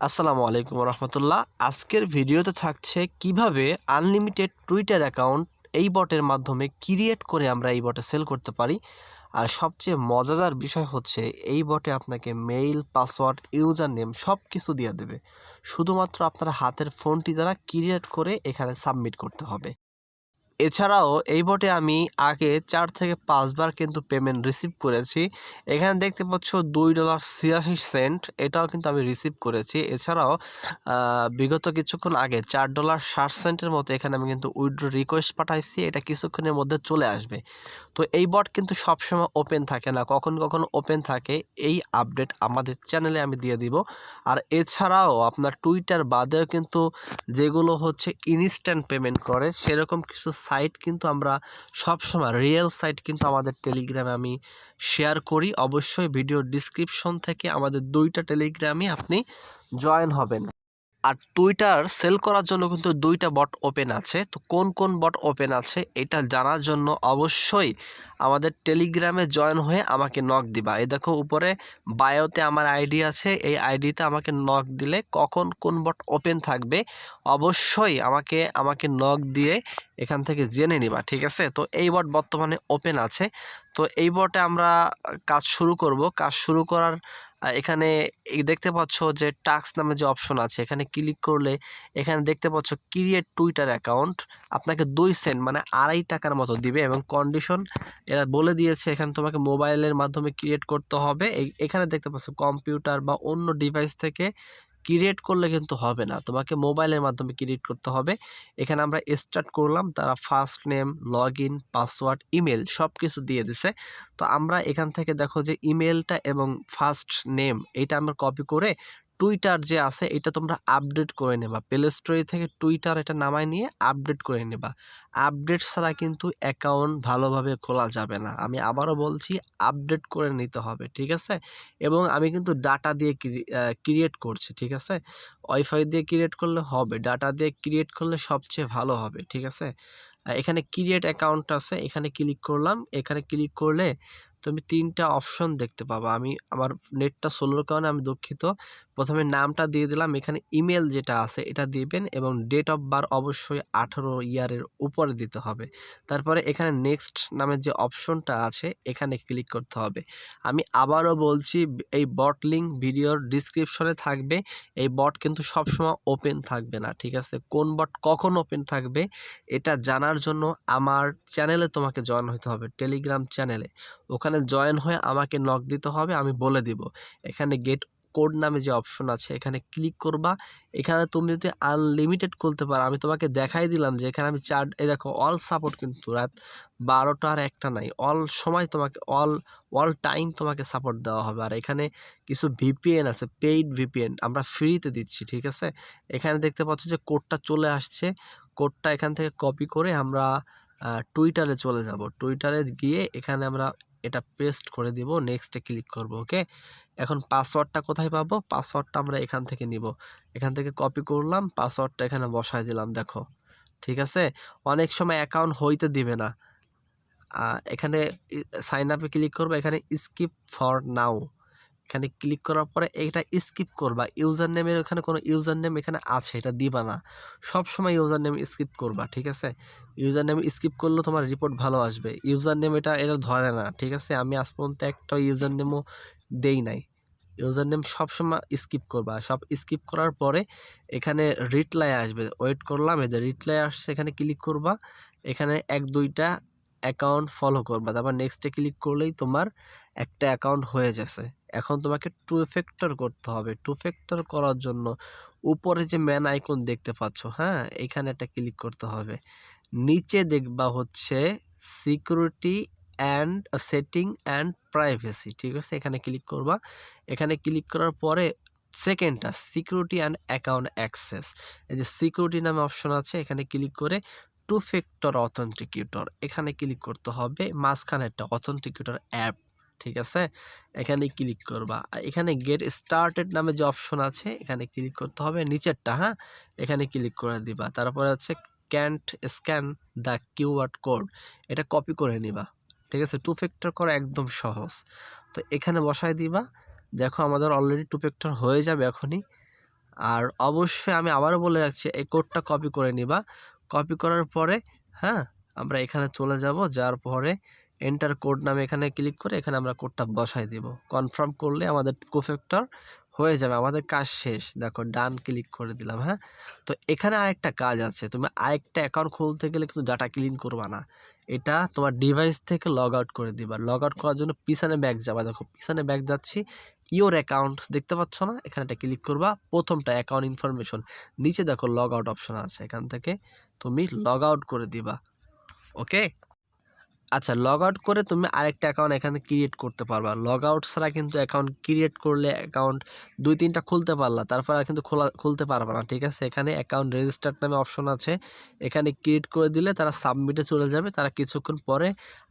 আসসালামু আলাইকুম রহমতুল্লাহ। আজকের ভিডিওতে থাকছে কীভাবে আনলিমিটেড টুইটার অ্যাকাউন্ট এই বটের মাধ্যমে ক্রিয়েট করে আমরা এই বটে সেল করতে পারি। আর সবচেয়ে মজাদার বিষয় হচ্ছে এই বটে আপনাকে মেইল পাসওয়ার্ড ইউজার নেম সব কিছু দিয়ে দেবে। শুধুমাত্র আপনার হাতের ফোনটি দ্বারা ক্রিয়েট করে এখানে সাবমিট করতে হবে। এছাড়াও এই বটে আমি আগে চার থেকে পাঁচবার কিন্তু পেমেন্ট রিসিভ করেছি। এখানে দেখতে পাচ্ছ দুই ডলার ছিয়াশি সেন্ট এটাও কিন্তু আমি রিসিভ করেছি। এছাড়াও বিগত কিছুক্ষণ আগে চার ডলার ষাট সেন্টের মতো এখানে আমি কিন্তু উইড্রো রিকোয়েস্ট পাঠাইছি, এটা কিছুক্ষণের মধ্যে চলে আসবে। তো এই বট কিন্তু সবসময় ওপেন থাকে না, কখন কখন ওপেন থাকে, এই আপডেট আমাদের চ্যানেলে আমি দিয়ে দিব। আর এছাড়াও আপনার টুইটার বাদেও কিন্তু যেগুলো হচ্ছে ইনস্ট্যান্ট পেমেন্ট করে, সেরকম কিছু সাইট কিন্তু আমরা সবসময় রিয়েল সাইট কিন্তু আমাদের টেলিগ্রামে আমি শেয়ার করি। অবশ্যই ভিডিও ডিসক্রিপশন থেকে আমাদের দুইটা টেলিগ্রামে আপনি জয়েন হবেন। আর টুইটার সেল করার জন্য কিন্তু দুইটা বট ওপেন আছে। তো কোন কোন বট ওপেন আছে এটা জানার জন্য অবশ্যই আমাদের টেলিগ্রামে জয়েন হয়ে আমাকে নক দিবা। এই দেখো উপরে বায়োতে আমার আইডি আছে। এই আইডিতে আমাকে নক দিলে কখন কোন বট ওপেন থাকবে অবশ্যই আমাকে আমাকে নক দিয়ে এখান থেকে জেনে নিবা, ঠিক আছে? তো এই বট বর্তমানে ওপেন আছে। তো এই বটে আমরা কাজ শুরু করব। কাজ শুরু করার এখানে দেখতে পাচ্ছ যে টাক্স নামে যে অপশন আছে, এখানে ক্লিক করলে এখানে দেখতে পাচ্ছ ক্রিয়েট টুইটার অ্যাকাউন্ট। আপনাকে দুই সেন্ট মানে আড়াই টাকার মতো দিবে এবং কন্ডিশন এরা বলে দিয়েছে, এখানে তোমাকে মোবাইলের মাধ্যমে ক্রিয়েট করতে হবে। এখানে দেখতে পাচ্ছ কম্পিউটার বা অন্য ডিভাইস থেকে ক্রিয়েট করলে কিন্তু হবে না। তোমাকে মোবাইলের মাধ্যমে ক্রিয়েট করতে হবে। এখানে আমরা স্টার্ট করলাম, তারা first name log in password email সব কিছু দিয়ে দিছে। তো আমরা এখান থেকে দেখো যে ইমেলটা এবং ফার্স্ট নেম এটা আমরা কপি করে টুইটার যে আছে, এটা তোমরা আপডেট করে নেবা। প্লে স্টোরি থেকে টুইটার এটা নামায় নিয়ে আপডেট করে নেবা। আপডেট ছাড়া কিন্তু অ্যাকাউন্ট ভালোভাবে খোলা যাবে না। আমি আবারও বলছি আপডেট করে নিতে হবে, ঠিক আছে? এবং আমি কিন্তু ডাটা দিয়ে ক্রিয়েট করছি, ঠিক আছে? ওয়াইফাই দিয়ে ক্রিয়েট করলে হবে ডাটা দিয়ে ক্রিয়েট করলে সবচেয়ে ভালো হবে, ঠিক আছে? এখানে ক্রিয়েট অ্যাকাউন্ট আছে, এখানে ক্লিক করলাম। এখানে ক্লিক করলে তুমি তিনটা অপশন দেখতে পাবা। আমি আমার নেটটা সোলোর কারণে আমি দুঃখিত। প্রথমে নামটা দিয়ে দিলাম। এখানে ইমেল যেটা আছে এটা দিবেন এবং ডেট অফ বার অবশ্যই আঠারো ইয়ারের উপরে দিতে হবে। তারপরে এখানে নেক্সট নামের যে অপশনটা আছে, এখানে ক্লিক করতে হবে। আমি আবারও বলছি, এই বট লিঙ্ক ভিডিওর ডিসক্রিপশনে থাকবে। এই বট কিন্তু সবসময় ওপেন থাকবে না, ঠিক আছে? কোন বট কখন ওপেন থাকবে, এটা জানার জন্য আমার চ্যানেলে তোমাকে জয়েন হতে হবে টেলিগ্রাম চ্যানেলে ওখানে জয়েন হয়ে আমাকে নক দিতে হবে, আমি বলে দিব। এখানে গেট কোড নামে যে অপশন আছে, এখানে ক্লিক করবা। এখানে তুমি যদি আনলিমিটেড খুলতে পারো, আমি তোমাকে দেখাই দিলাম যে এখানে আমি চার, এই দেখো অল সাপোর্ট কিন্তু রাত বারোটা আর একটা নাই। অল সময় তোমাকে অল অল টাইম তোমাকে সাপোর্ট দেওয়া হবে। আর এখানে কিছু ভিপিএন আছে পেইড ভিপিএন আমরা ফ্রিতে দিচ্ছি, ঠিক আছে? এখানে দেখতে পাচ্ছ যে কোডটা চলে আসছে। কোডটা এখান থেকে কপি করে আমরা টুইটারে চলে যাব। টুইটারে গিয়ে এখানে আমরা এটা পেস্ট করে দিব নেক্সটে ক্লিক করব ওকে এখন পাসওয়ার্ডটা কোথায় পাবো? পাসওয়ার্ডটা আমরা এখান থেকে নিব। এখান থেকে কপি করলাম, পাসওয়ার্ডটা এখানে বসায় দিলাম, দেখো। ঠিক আছে? অনেক সময় অ্যাকাউন্ট হইতে দিবে না। এখানে সাইন আপে ক্লিক করব, এখানে স্কিপ ফর নাও এখানে ক্লিক করার পরে এটা স্কিপ করবা। ইউজার নেমের ওখানে কোনো ইউজার নেম এখানে আছে, এটা দিবা না। সব সময় ইউজার নেম স্কিপ করবা, ঠিক আছে? ইউজার নেম স্কিপ করলে তোমার রিপোর্ট ভালো আসবে। ইউজার নেম এটা এটা ধরে না, ঠিক আছে? আমি আজ পর্যন্ত একটা ইউজার নেমও দেই নাই। ইউজার নেম সবসময় স্কিপ করবা। সব স্কিপ করার পরে এখানে রিপ্লাই আসবে। ওয়েট করলাম এদের রিপ্লাই আসছে, এখানে ক্লিক করবা। এখানে এক, দুইটা অ্যাকাউন্ট ফলো করবা। তারপর নেক্সটে ক্লিক করলেই তোমার একটা অ্যাকাউন্ট হয়ে যাচ্ছে। এখন তোমাকে টু ফ্যাক্টর করতে হবে। টু ফ্যাক্টর করার জন্য উপরে যে ম্যান আইকন দেখতে পাচ্ছ হ্যাঁ? এখানে একটা ক্লিক করতে হবে। নিচে দেখবা হচ্ছে security and setting and privacy ঠিক আছে? এখানে ক্লিক করবা। এখানে ক্লিক করার পরে সেকেন্ডটা সিকিউরিটি অ্যান্ড অ্যাকাউন্ট অ্যাক্সেস এই যে সিকিউরিটি নামে অপশন আছে, এখানে ক্লিক করে টু ফ্যাক্টর অথেন্টিকেটর এখানে ক্লিক করতে হবে। মাঝখানে একটা অথেন্টিকেটর অ্যাপ ঠিক আছে? এখানে ক্লিক করবা। আর এখানে গেট স্টার্টেড নামে যে অপশন আছে, এখানে ক্লিক করতে হবে। নিচেরটা হ্যাঁ? এখানে ক্লিক করে দিবা। তারপরে হচ্ছে can't scan the QR code এটা কপি করে নিবা। ঠিক আছে? টু ফ্যাক্টর করা একদম সহজ। তো এখানে বসায় দিবা। দেখো আমাদের অলরেডি টু ফ্যাক্টর হয়ে যাবে এখনই। আর অবশ্যই আমি আবারও বলে রাখছি, এই কোডটা কপি করে নিবা। কপি করার পরে হ্যাঁ? আমরা এখানে চলে যাব। যাওয়ার পরে এন্টার কোড নামে এখানে ক্লিক করে এখানে আমরা কোডটা বসাই দিব। কনফার্ম করলে আমাদের কোফেক্টর হয়ে যাবে, আমাদের কাজ শেষ। দেখো ডান ক্লিক করে দিলাম হ্যাঁ? তো এখানে আরেকটা কাজ আছে, তুমি আরেকটা অ্যাকাউন্ট খুলতে গেলে কিন্তু ডাটা ক্লিন করবা না। এটা তোমার ডিভাইস থেকে লগ আউট করে দিবা। লগ আউট করার জন্য পিছনে ব্যাগ যাবা। দেখো, পিছনে ব্যাগ যাচ্ছি ইওর অ্যাকাউন্ট দেখতে পাচ্ছ না? এখানে একটা ক্লিক করবা, প্রথমটা অ্যাকাউন্ট ইনফরমেশন নিচে দেখো লগ আউট অপশন আছে, এখান থেকে তুমি লগ আউট করে দিবা। ওকে আচ্ছা লগ আউট করে তুমি আরেকটা অ্যাকাউন্ট এখানে ক্রিয়েট করতে পারবা। লগ আউট ছাড়া কিন্তু অ্যাকাউন্ট ক্রিয়েট করলে অ্যাকাউন্ট দুই, তিনটা খুলতে পারলা। তারপর আর কিন্তু খোলা, খুলতে পারবা না, ঠিক আছে? এখানে অ্যাকাউন্ট রেজিস্টার্ড নামে অপশন আছে। এখানে ক্রিয়েট করে দিলে তারা সাবমিটে চলে যাবে। তারা কিছুক্ষণ পরে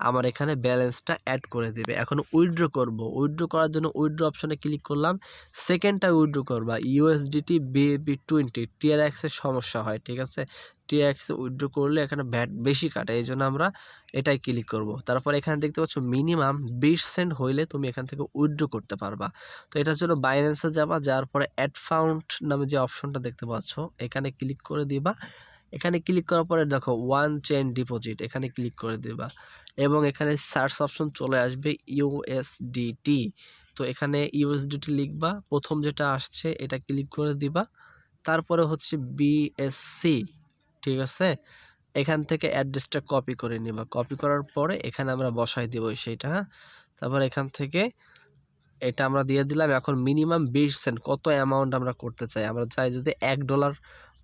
আমার এখানে ব্যালেন্সটা অ্যাড করে দেবে। এখন উইথড্র করব। উইথড্র করার জন্য উইথড্র অপশনে ক্লিক করলাম। সেকেন্ডটা উইথড্র করবা। ইউএসডিটি বিএবি টোয়েন্টি টিআরএক্সের সমস্যা হয়, ঠিক আছে? টিআরএক্সে উইথড্র করলে এখানে ভ্যাট বেশি কাটে এই জন্য আমরা এটাই ক্লিক করব। তারপর এখানে দেখতে পাচ্ছ মিনিমাম বিশ সেন্ট হইলে তুমি এখান থেকে উইথড্র করতে পারবা। তো এটার জন্য বাইন্যান্সে যাবা, যাওয়ার পরে অ্যাড ফাউন্ড নামে যে অপশনটা দেখতে পাচ্ছ, এখানে ক্লিক করে দিবা। এখানে ক্লিক করার পরে দেখো ওয়ান চেন ডিপোজিট এখানে ক্লিক করে দিবা। এবং এখানে সার্চ অপশন চলে আসবে ইউএসডিটি তো এখানে ইউএসডিটি লিখবা, প্রথম যেটা আসছে, এটা ক্লিক করে দিবা। তারপরে হচ্ছে বিএসসি ঠিক আছে? এখান থেকে অ্যাড্রেসটা কপি করে নিবা কপি করার পরে এখানে আমরা বসাই দিব সেইটা হ্যাঁ? তারপর এখান থেকে এটা আমরা দিয়ে দিলাম। এখন মিনিমাম বিশ সেন্ট কত অ্যামাউন্ট আমরা করতে চাই? আমরা চাই যদি এক ডলার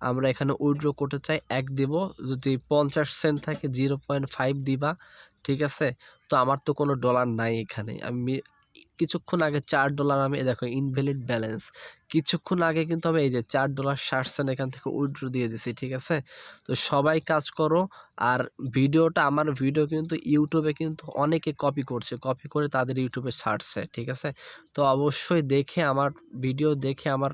আমরা এখানে উইড্রো করতে চাই, এক দিব। যদি পঞ্চাশ সেন্ট থাকে জিরো পয়েন্ট ফাইভ দিবা, ঠিক আছে? তো আমার তো কোনো ডলার নাই এখানে। আমি কিছুক্ষণ আগে চার ডলার আমি দেখো ইনভ্যালিড ব্যালেন্স কিছুক্ষণ আগে কিন্তু আমি এই যে চার ডলার ষাট সেন্ট এখান থেকে উইড্রো দিয়ে দিছি, ঠিক আছে? তো সবাই কাজ করো, আর ভিডিওটা, আমার ভিডিও কিন্তু ইউটিউবে কিন্তু অনেকে কপি করছে কপি করে তাদের ইউটিউবে ছাড়ছে, ঠিক আছে? তো অবশ্যই দেখে আমার ভিডিও দেখে আমার